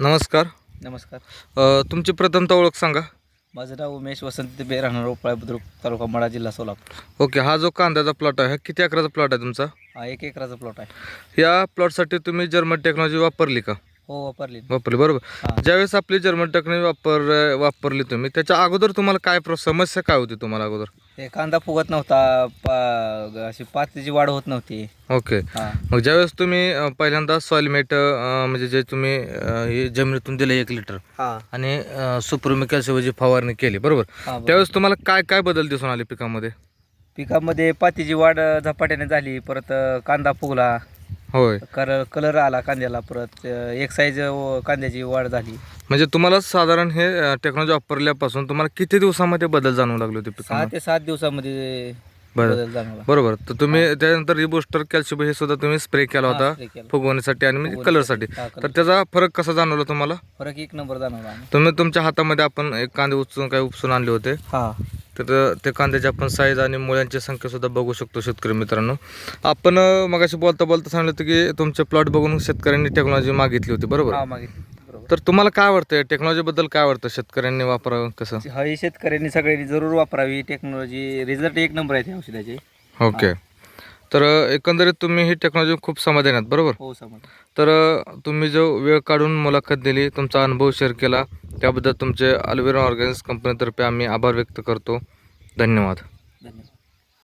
नमस्कार. नमस्कार. अ, तुमची प्रथमता ओळख सांगा. माझं नाव उमेश वसंत बे राहणार रोपळा बुद्रुक तालुका मडा जिल्हा सोलापूर. ओके हा जो कांद्याचा प्लॉट आहे हा किती एकराचा प्लॉट आहे तुमचा? हा एक एकराचा प्लॉट आहे. या प्लॉटसाठी तुम्ही जर्मन टेक्नॉलॉजी वापरली का? हो वापरली. वापरली बरोबर. ज्यावेळेस आपली जर्मन टेक्नॉलॉजी वापर वापरली तुम्ही त्याच्या अगोदर तुम्हाला काय प्र- समस्या काय होती तुम्हाला अगोदर? ते कांदा फुगत नव्हता पा अशी पातीची वाढ होत नव्हती. ओके. हा. मग ज्यावेळेस तुम्ही अ, पहिल्यांदा सॉइलमेट म्हणजे जे तुम्ही अ, हे जमिनीतून दिलं एक लिटर हा. आणि सुपरमिकॅलची फवारणी केली बरोबर? हा बरोबर. त्यावेळेस तुम्हाला काय काय बदल दिसून आले पिकामध्ये? पिकामध्ये पातीची वाढ झपाट्याने झाली परत अ, कांदा फुगला. होय कर कलर आला कांद्याला परत एक साईज कांद्याची वाढ झाली म्हणजे तुम्हाला साधारण हे टेक्नॉलॉजी वापरल्यापासून तुम्हाला किती दिवसामध्ये बदल जाणवू लागले होते सहा पिकामध्ये ते सात दिवसामध्ये बरं. बदल जाणवला बरोबर तर तुम्ही त्यानंतर रिबोस्टर कॅल्शियम हे सुद्धा तुम्ही स्प्रे केला हा, होता केला. फुगवण्यासाठी आणि म्हणजे. कलरसाठी हा, color. तर त्याचा फरक कसा जाणवला तुम्हाला फरक एक नंबर जाणवला. तुम्ही तुमच्या हातामध्ये आपण एक कांदे उचलून काय उपसून आणले होते हा तर ते कांद्याची आपण साईज आणि मुळ्यांची संख्या सुद्धा बघू शकतो शेतकरी मित्रांनो. आपण मगाशी बोलता बोलता सांगितलं होतं की तुमचे प्लॉट बघून शेतकऱ्यांनी टेक्नॉलॉजी मागितली होती बरोबर? हा तर तुम्हाला काय वाटतं टेक्नॉलॉजी बद्दल काय वाटतं शेतकऱ्यांनी वापरावं कसं? ही शेतकऱ्यांनी सगळ्यांनी जरूर वापरावी. टेक्नॉलॉजी रिझल्ट एक नंबर आहे त्या औषधाचे. ओके तर एकंदरीत तुम्ही ही टेक्नॉलॉजी खूप समाधानी आहात बरोबर? हो समज तर तुम्ही जो वेळ काढून मुलाखत दिली तुमचा अनुभव शेअर केला त्याबद्दल तुमचे अल्वेरा ऑर्गॅनिक्स कंपनीतर्फे आम्ही आभार व्यक्त करतो. धन्यवाद. धन्यवाद.